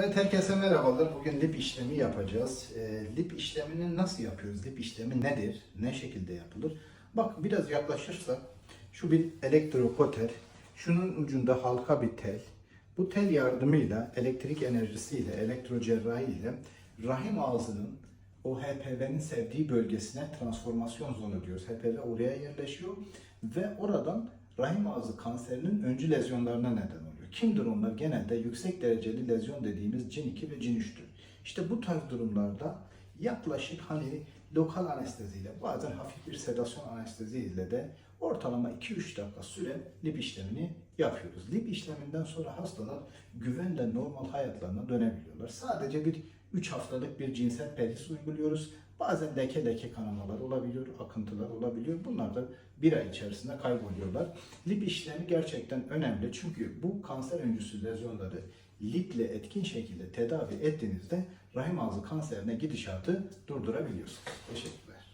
Evet herkese merhabalar. Bugün lip işlemi yapacağız. Ee, lip işlemini nasıl yapıyoruz? Lip işlemi nedir? Ne şekilde yapılır? Bak biraz yaklaşırsak şu bir elektropoter. Şunun ucunda halka bir tel. Bu tel yardımıyla elektrik enerjisiyle, elektrocerrahi ile rahim ağzının o HPV'nin sevdiği bölgesine transformasyon zonu diyoruz. HPV oraya yerleşiyor ve oradan rahim ağzı kanserinin öncü lezyonlarına neden Kimdir onlar? Genelde yüksek dereceli lezyon dediğimiz cin 2 ve cin 3'tür. İşte bu tarz durumlarda yaklaşık hani lokal anesteziyle bazen hafif bir sedasyon anesteziyle de ortalama 2-3 dakika süre lip işlemini yapıyoruz. Lip işleminden sonra hastalar güvenle normal hayatlarına dönebiliyorlar. Sadece bir 3 haftalık bir cinsel perhis uyguluyoruz. Bazen leke leke kanamalar olabiliyor, akıntılar olabiliyor. Bunlar da bir ay içerisinde kayboluyorlar. Lip işlemi gerçekten önemli çünkü bu kanser öncüsü lezyonları liple etkin şekilde tedavi ettiğinizde rahim ağzı kanserine gidişatı durdurabiliyorsunuz. Teşekkürler.